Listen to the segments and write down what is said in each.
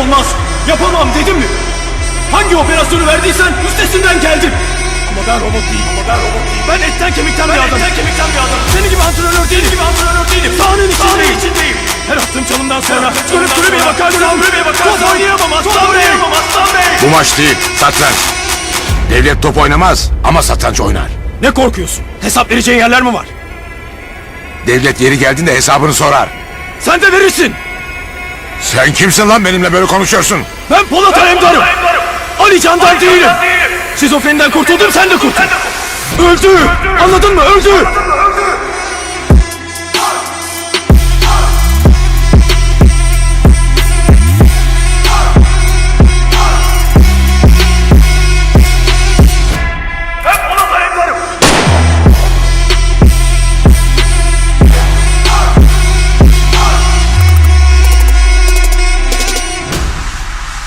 olmaz. Yapamam dedim mi? Hangi operasyonu verdiysen üstesinden geldim. Ama ben robot değilim. Ama ben robot değilim. Ben etten kemikten bir adamım. etten kemikten bir adamım. Senin gibi antrenör değilim. gibi antrenör değilim. Sahanın içindeyim. içindeyim. Her attığım çalımdan sonra dönüp kulübeye bakarsam. Kulübeye bakarsam. Top oynayamam Aslan Bey. Aslan Bey. Bu maç değil, satranç. Devlet top oynamaz ama satranç oynar. Ne korkuyorsun? Hesap vereceğin yerler mi var? Devlet yeri geldiğinde hesabını sorar. Sen de verirsin. Sen kimsin lan benimle böyle konuşuyorsun? Ben Polat Alemdar'ım. Ali Candan değilim. Şizofreniden kurtuldum sen de kurtul. Öldü. Anladın mı? Öldü.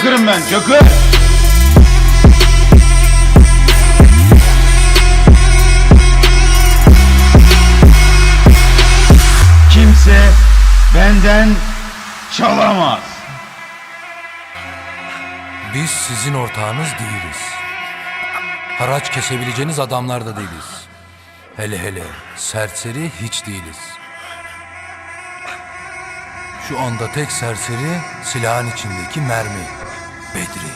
Çakırım ben çakır. Kimse benden çalamaz. Biz sizin ortağınız değiliz. Haraç kesebileceğiniz adamlar da değiliz. Hele hele serseri hiç değiliz. Şu anda tek serseri silahın içindeki mermi. Bedri.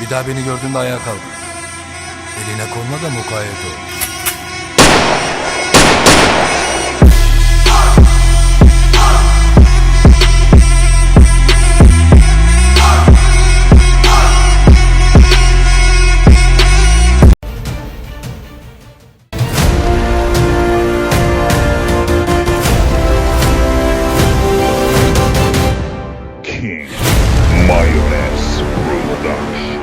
Bir daha beni gördüğünde ayağa kalk. Eline koluna da mukayyet ol. King. paradox.